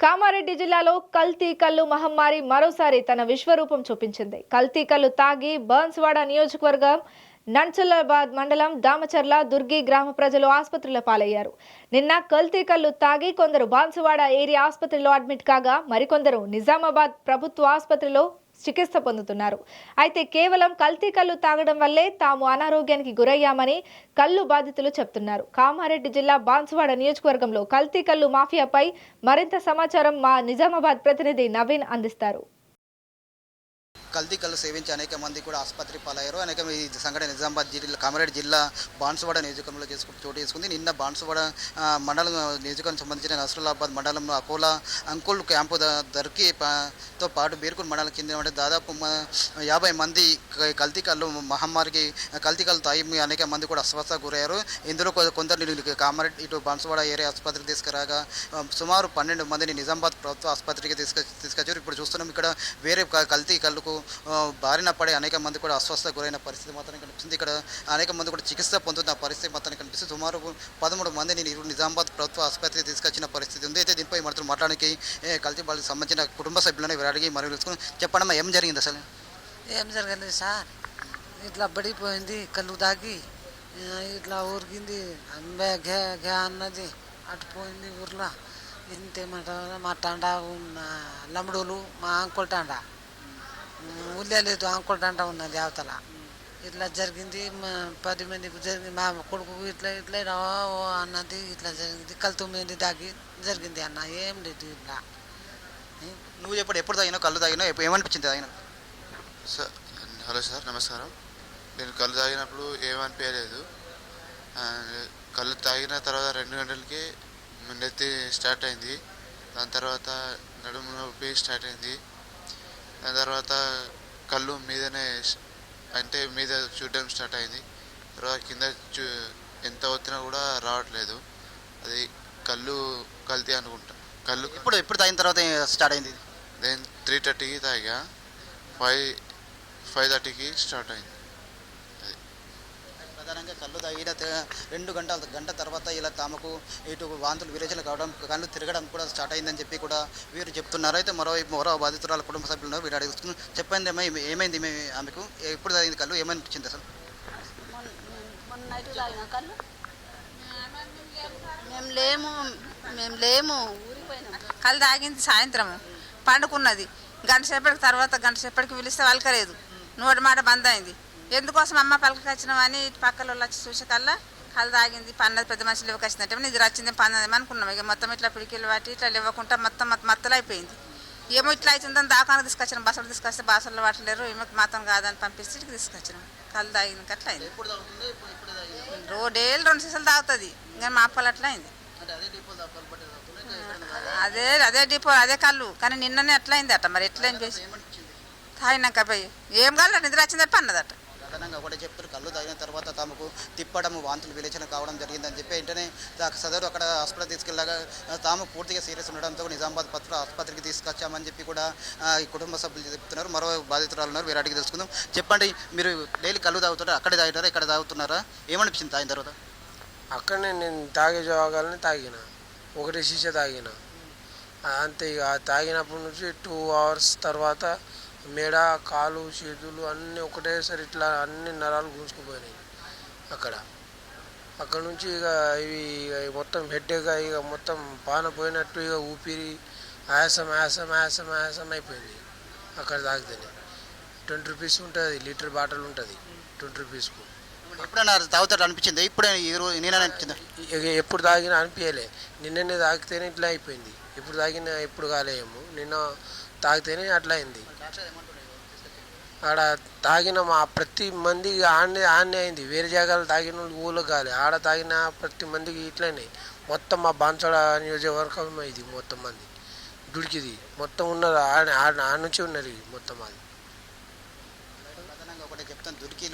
కామారెడ్డి జిల్లాలో కల్తీ కల్లు మహమ్మారి మరోసారి తన విశ్వరూపం చూపించింది. కల్తీ కల్లు తాగి బర్న్స్వాడ నియోజకవర్గం నంచలాబాద్ మండలం దామచర్ల దుర్గి గ్రామ ప్రజలు ఆసుపత్రిలో పాలయ్యారు. నిన్న కల్తీ కల్లు తాగి కొందరు బాన్సువాడ ఏరియా ఆసుపత్రిలో అడ్మిట్ కాగా మరికొందరు నిజామాబాద్ ప్రభుత్వ ఆసుపత్రిలో చికిత్స పొందుతున్నారు. అయితే కేవలం కల్తీ కళ్ళు తాగడం వల్లే తాము అనారోగ్యానికి గురయ్యామని కళ్ళు బాధితులు చెప్తున్నారు. కామారెడ్డి జిల్లా బాన్సువాడ నియోజకవర్గంలో కల్తీ కళ్ళు మాఫియాపై మరింత సమాచారం మా నిజామాబాద్ ప్రతినిధి నవీన్ అందిస్తారు. కల్తీ కళ్ళు సేవించి అనేక మంది కూడా ఆసుపత్రి పాలయ్యారు. అనేక ఈ సంఘటన నిజామాబాద్ జిల్లా కామారెడ్డి జిల్లా బాన్సువాడ నియోజకవర్గంలో చేసుకుంటూ చోటు చేసుకుంది. నిన్న బాన్సువాడ మండలం నియోజకవర్గం సంబంధించిన నసరులాబాద్ మండలంలో అకోలా అంకుల్ క్యాంపు దొరికి తో పాటు బీర్కుల్ మండలం కింద దాదాపు యాభై మంది కల్తీ కళ్ళు మహమ్మారికి కల్తీ కళ్ళు తాగి అనేక మంది కూడా అస్వస్థ గురయ్యారు. ఇందులో కొందరు ఇటు కామారెడ్డి ఇటు బాన్సువాడ ఏరియా ఆసుపత్రికి తీసుకురాగా సుమారు పన్నెండు మందిని నిజామాబాద్ ప్రభుత్వ ఆసుపత్రికి తీసుకొ తీసుకొచ్చారు. ఇప్పుడు చూస్తున్నాం ఇక్కడ వేరే కల్తీ కళ్ళకు బారిన పడే అనేక మంది కూడా అస్వస్థ గురైన పరిస్థితి మాత్రం కనిపిస్తుంది. ఇక్కడ అనేక మంది కూడా చికిత్స పొందుతున్న పరిస్థితి మాత్రం కనిపిస్తుంది. సుమారు పదమూడు మందిని నేను నిజామాబాద్ ప్రభుత్వ ఆసుపత్రికి తీసుకొచ్చిన పరిస్థితి ఉంది. అయితే దీనిపై మాత్రం మాట్లాడడానికి కలిసి కల్తీ వాళ్ళకి సంబంధించిన కుటుంబ సభ్యులను వీరు అడిగి మరియు తెలుసుకుని చెప్పండి ఏం జరిగింది అసలు? ఏం జరగలేదు సార్? ఇట్లా పడిపోయింది కళ్ళు తాగి ఇట్లా ఊరికింది అంబే ఘే ఘే అన్నది అటు పోయింది ఊర్లో. ఇంతేమంటారు మా టాండా ఉన్న లమ్ముడులు మా అంకుల్ టాండా అంకుల్ టాండా ఉన్నది అవతల ఇట్లా జరిగింది మా పది మందికి జరిగింది మా కొడుకు ఇట్లా ఇట్లా అన్నది ఇట్లా జరిగింది కలుతు మీద దాగి జరిగింది అన్న ఏం లేదు ఇట్లా. నువ్వు ఎప్పుడు ఎప్పుడు తాగినావు కళ్ళు తాగినావు ఎప్పుడు ఏమనిపించింది తాగిన? సార్ హలో సార్ నమస్కారం. నేను కళ్ళు తాగినప్పుడు ఏమనిపించలేదు. కళ్ళు తాగిన తర్వాత రెండు గంటలకి నెత్తి స్టార్ట్ అయింది. దాని తర్వాత నడుము నొప్పి స్టార్ట్ అయింది. తర్వాత కళ్ళు మీదనే అంటే మీద చూడడం స్టార్ట్ అయింది. తర్వాత కింద చూ ఎంత వచ్చినా కూడా రావట్లేదు. అది కళ్ళు కల్తీ అనుకుంటా. కళ్ళు ఎప్పుడు ఎప్పుడు తాగిన తర్వాత స్టార్ట్ అయింది? దెన్ త్రీ థర్టీకి తాగా. ఫైవ్ ఫైవ్ థర్టీకి స్టార్ట్ అయింది. తాగిన త- రెండు గంటల గంట తర్వాత ఇలా తమకు ఇటు వాంతులు విరేచనలు కావడం కళ్ళు తిరగడం కూడా స్టార్ట్ అయిందని చెప్పి కూడా వీరు చెప్తున్నారు. అయితే మరోవైపు మరో బాధితురాల కుటుంబ సభ్యులను వీరు అడుగుతున్నారు. చెప్పండి ఏమై ఏమైంది మీ ఆమెకు? ఎప్పుడు తాగింది కళ్ళు? ఏమనిపించింది అసలు? మేము లేము మేము లేము. కళ్ళు తాగింది సాయంత్రం పండుకున్నది. గంట సేపటికి తర్వాత గంట సేపటికి పిలిస్తే పలకలేదు నోటి మాట బంద్ అయింది. ఎందుకోసం అమ్మ పలకచ్చినామని ఇటు పక్కల వాళ్ళు వచ్చి చూసే కల్లా కళ్ళు తాగింది పన్నది పెద్ద మనుషులు ఇవ్వకొచ్చిందంటే ఇది వచ్చింది పన్నది అనుకున్నాం. ఇక మొత్తం ఇట్లా పిడికిలు పట్టి ఇట్లా ఇవ్వకుండా మొత్తం మొత్తం మత్తలు అయిపోయింది. ఏమో ఇట్లా అవుతుందని దాకానికి తీసుకొచ్చినాం. బస్సులు తీసుకొస్తే బస్సులు పట్టలేరు ఈమెకు మాత్రం కాదని పంపిస్తే ఇక్కడికి తీసుకొచ్చినాం. కళ్ళు తాగింది అట్లా అయింది. ఎప్పుడు తాగుతుంది ఇప్పుడు ఇప్పుడు తాగింది? రో డైలీ రెండు సీసాలు తాగుతుంది. ఇంకా మా అప్పలు అట్లా అయింది. అదే అదే డిపో అదే కళ్ళు. కానీ నిన్ననే ఎట్లా అయింది అట మరి ఎట్లా ఏం చేసి తాగినాక పోయి. ఏం కాదు నిద్ర వచ్చిందని పన్నదట ప్రధానంగా కూడా చెప్తారు. కళ్ళు తాగిన తర్వాత తమకు తిప్పడం వాంతులు విలేచన కావడం జరిగిందని చెప్పి వెంటనే సదరు అక్కడ హాస్పిటల్ తీసుకెళ్ళగా తాము పూర్తిగా సీరియస్ ఉండడంతో నిజామాబాద్ పత్ర ఆసుపత్రికి తీసుకొచ్చామని చెప్పి కూడా ఈ కుటుంబ సభ్యులు చెప్తున్నారు. మరో బాధితురాలు ఉన్నారు. వీరాటికి తెలుసుకుందాం. చెప్పండి మీరు డైలీ కళ్ళు తాగుతారా అక్కడే తాగుతారా? ఇక్కడ తాగుతున్నారా? ఏమనిపించింది తాగిన తర్వాత? అక్కడనే నేను తాగే జోగాలని తాగిన. ఒకటి సీసా తాగిన. అంతే ఇక. తాగినప్పటి నుంచి టూ అవర్స్ తర్వాత మెడ కాలు చేతులు అన్నీ ఒకటేసారి ఇట్లా అన్ని నరాలు గుంజుకుపోయినాయి అక్కడ. అక్కడ నుంచి ఇక ఇవి మొత్తం హెడ్గా ఇక మొత్తం పాన పోయినట్టు ఇక ఊపిరి ఆయాసం ఆయాసం ఆయాసం ఆయాసం అయిపోయింది అక్కడ తాగితేనే. ట్వంటీ రూపీస్ ఉంటుంది లీటర్ బాటిల్ ఉంటుంది ట్వంటీ రూపీస్కు. ఎప్పుడైనా తాగుతారు అనిపించింది? ఇప్పుడే ఈ రోజు నేను అనిపించింది? ఎప్పుడు తాగినా అనిపించలే. నిన్ననే తాగితేనే ఇట్లా అయిపోయింది. ఇప్పుడు తాగిన ఎప్పుడు కాలేము. నిన్న తాగితేనే అట్లా అయింది ఆడ తాగిన మా ప్రతి మందికి ఆడనే ఆడనే అయింది. వేరే జాగాలో తాగిన వాళ్ళు ఊళ్ళో కాలే. ఆడ తాగిన ప్రతి మందికి ఇట్లనే. మొత్తం మా బాన్సడ నియోజకవర్గం ఇది మొత్తం మంది గుడికిది మొత్తం ఉన్నారు ఆడ ఆడ ఆడ నుంచి ఉన్నారు ఇది మొత్తం అది.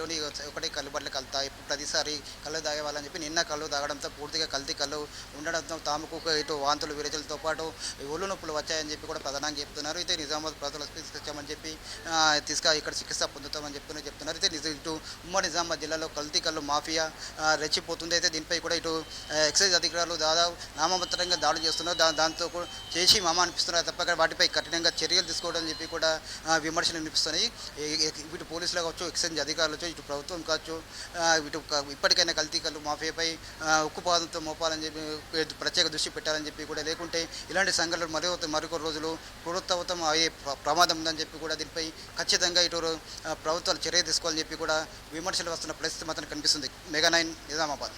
ప్రధానంగా ఒకటే ఒకటి కళ్ళు బట్టలు కలుతాయి. ప్రతిసారి కళ్ళు తాగేవాళ్ళని చెప్పి నిన్న కళ్ళు తాగడంతో పూర్తిగా కల్తీ కళ్ళు ఉండడంతో తాముకు ఇటు వాంతులు విరచలతో పాటు ఒళ్ళు నొప్పులు వచ్చాయని చెప్పి కూడా ప్రధానంగా చెప్తున్నారు. అయితే నిజామాబాద్ ప్రభుత్వం తీసుకొచ్చామని చెప్పి తీసుక ఇక్కడ చికిత్స పొందుతామని చెప్తున్నారు చెప్తున్నారు. అయితే నిజ ఇటు ఉమ్మడి నిజామాబాద్ జిల్లాలో కల్తీ కళ్ళు మాఫియా రెచ్చిపోతుంది. అయితే దీనిపై కూడా ఇటు ఎక్సైజ్ అధికారులు దాదాపు నామమాత్రంగా దాడులు చేస్తున్నారు. దా దాంతో కూడా చేసి మామ అనిపిస్తున్నారు. తప్ప వాటిపై కఠినంగా చర్యలు తీసుకోవడం చెప్పి కూడా విమర్శలు వినిపిస్తున్నాయి. ఈ- ఇటు పోలీసులు కావచ్చు ఎక్సైజ్ అధికారులు కావచ్చు ఇటు ప్రభుత్వం కావచ్చు ఇటు ఇప్పటికైనా కల్తీ కళ్ళు మాఫియాపై ఆ, ఉక్కుపాదంతో మోపాలని చెప్పి ప్రత్యేక దృష్టి పెట్టాలని చెప్పి కూడా లేకుంటే ఇలాంటి సంఘటనలు మరో మరొక రోజులు పునరుత్వతం అయ్యే ప్ర- ప్రమాదం ఉందని చెప్పి కూడా దీనిపై ఖచ్చితంగా ఇటు ప్రభుత్వాలు చర్య తీసుకోవాలని చెప్పి కూడా విమర్శలు వస్తున్న పరిస్థితి మాత్రం కనిపిస్తుంది. Mega nine Nizamabad.